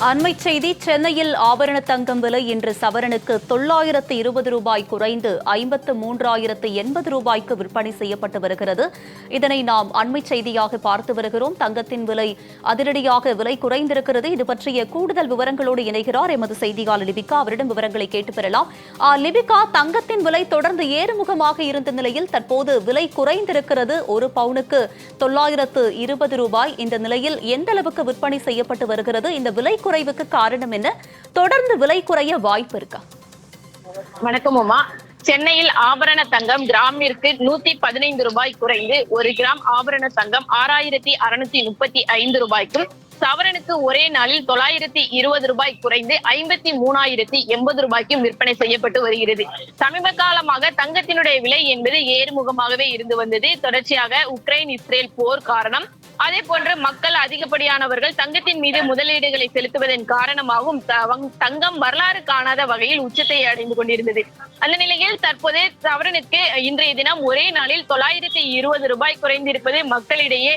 அண்மை செய்தி சென்னையில் ஆபரண தங்கம் விலை இன்று சவரனுக்கு தொள்ளாயிரத்து இருபது ரூபாய் குறைந்து ஐம்பத்து மூன்றாயிரத்து எண்பது ரூபாய்க்கு விற்பனை செய்யப்பட்டு வருகிறது. இதனை நாம் அண்மை செய்தியாக பார்த்து வருகிறோம். தங்கத்தின் விலை அதிரடியாக விலை குறைந்திருக்கிறது. இது பற்றிய கூடுதல் விவரங்களோடு இணைகிறார் எமது செய்தியாளர் லிபிகா. அவரிடம் விவரங்களை கேட்டு பெறலாம். ஆ, லிபிகா தங்கத்தின் விலை தொடர்ந்து ஏறுமுகமாக இருந்த நிலையில் தற்போது விலை குறைந்திருக்கிறது. ஒரு பவுனுக்கு தொள்ளாயிரத்து இருபது ரூபாய். இந்த நிலையில் எந்த அளவுக்கு விற்பனை செய்யப்பட்டு வருகிறது? இந்த விலை குறைவுக்கு காரணம் என்ன? தொடர்ந்து விலை குறைய வாய்ப்பு இருக்கா? வணக்கம் உமா. சென்னையில் ஆபரண தங்கம் கிராமிற்கு நூத்தி பதினைந்து ரூபாய் குறைந்து ஒரு கிராம் ஆபரண தங்கம் ஆறாயிரத்தி அறுநூத்தி முப்பத்தி ஐந்து ரூபாய்க்கும் சவரனுக்கு ஒரே நாளில் தொள்ளாயிரத்தி இருபது ரூபாய் குறைந்து ஐம்பத்தி மூணாயிரத்தி எண்பது ரூபாய்க்கும் விற்பனை செய்யப்பட்டு வருகிறது. சமீப காலமாக தங்கத்தினுடைய விலை என்பது ஏறுமுகமாகவே இருந்து வந்தது. தொடர்ச்சியாக உக்ரைன் இஸ்ரேல் போர் காரணம் அதே போன்று மக்கள் அதிகப்படியானவர்கள் தங்கத்தின் மீது முதலீடுகளை செலுத்துவதன் காரணமாகவும் தங்கம் வரலாறு காணாத வகையில் உச்சத்தை அடைந்து கொண்டிருந்தது. அந்த நிலையில் தற்போது சவரனுக்கு இன்றைய தினம் ஒரே நாளில் தொள்ளாயிரத்தி இருபது ரூபாய் குறைந்திருப்பது மக்களிடையே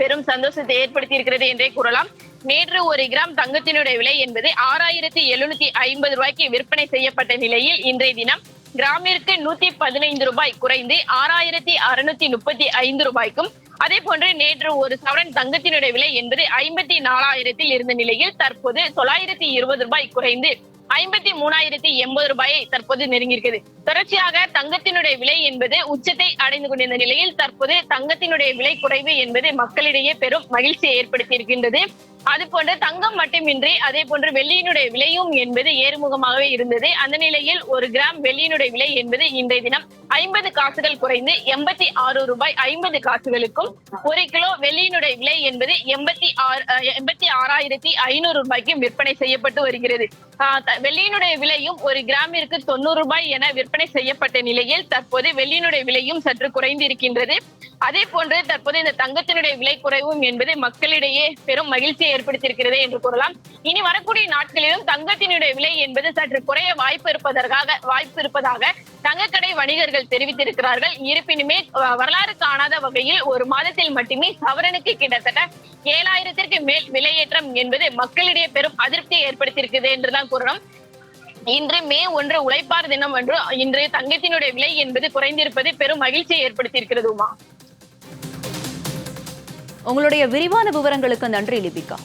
பெரும் சந்தோஷத்தை ஏற்படுத்தி இருக்கிறது என்றே கூறலாம். நேற்று ஒரு கிராம் தங்கத்தினுடைய விலை என்பது ஆறாயிரத்தி எழுநூத்தி ஐம்பது ரூபாய்க்கு விற்பனை செய்யப்பட்ட நிலையில் இன்றைய தினம் கிராமிற்கு நூத்தி பதினைந்து ரூபாய் குறைந்து ஆறாயிரத்தி அறுநூத்தி முப்பத்தி ஐந்து ரூபாய்க்கும் அதே போன்று நேற்று ஒரு சவரன் தங்கத்தினுடைய விலை என்பது ஐம்பத்தி நாலாயிரத்தில் இருந்த நிலையில் தற்போது தொள்ளாயிரத்தி இருபது ரூபாய் குறைந்து ஐம்பத்தி மூணாயிரத்தி எண்பது ரூபாயை தற்போது நெருங்கியிருக்கிறது. தொடர்ச்சியாக தங்கத்தினுடைய விலை என்பது உச்சத்தை அடைந்து கொண்டிருந்த நிலையில் தற்போது தங்கத்தினுடைய விலை குறைவு என்பது மக்களிடையே பெரும் மகிழ்ச்சியை ஏற்படுத்தி இருக்கின்றது அது போன்று தங்கம் மட்டுமின்றி அதே போன்று வெள்ளியினுடைய விலையும் என்பது ஏறுமுகமாகவே இருந்தது. அந்த நிலையில் ஒரு கிராம் வெள்ளியினுடைய விலை என்பது இன்றைய தினம் ஐம்பது காசுகள் குறைந்து எண்பத்தி ஆறு ரூபாய் ஐம்பது காசுகளுக்கும் ஒரு கிலோ வெள்ளியினுடைய விலை என்பது எண்பத்தி ஆறு எண்பத்தி ஆறாயிரத்தி ஐநூறு ரூபாய்க்கும் விற்பனை செய்யப்பட்டு வருகிறது. வெள்ளியினுடைய விலையும் ஒரு கிராமிற்கு தொண்ணூறு ரூபாய் என விற்பனை செய்யப்பட்ட நிலையில் தற்போது வெள்ளியினுடைய விலையும் சற்று குறைந்து இருக்கின்றது அதே போன்று தற்போது இந்த தங்கத்தினுடைய விலை குறைவும் என்பது மக்களிடையே பெரும் மகிழ்ச்சியை ஏற்படுத்தியிருக்கிறது என்று கூறலாம். இனி வரக்கூடிய நாட்களிலும் தங்கத்தினுடைய விலை என்பது சற்று குறைய வாய்ப்பு இருப்பதற்காக வாய்ப்பு இருப்பதாக தங்கக்கடை வணிகர்கள் தெரிவித்திருக்கிறார்கள். இருப்பினுமே வரலாறு காணாத வகையில் ஒரு மாதத்தில் மட்டுமே சவரனுக்கு கிட்டத்தட்ட ஏழாயிரத்திற்கு மேல் விலையேற்றம் என்பது மக்களிடையே பெரும் அதிருப்தியை ஏற்படுத்தியிருக்கிறது என்றுதான் கூறணும். இன்று மே ஒன்று உழைப்பார் தினம் என்று இன்று தங்கத்தினுடைய விலை என்பது குறைந்திருப்பது பெரும் மகிழ்ச்சியை ஏற்படுத்தியிருக்கிறது உமா. உங்களுடைய விரிவான விவரங்களுக்கு நன்றி லிபிகா.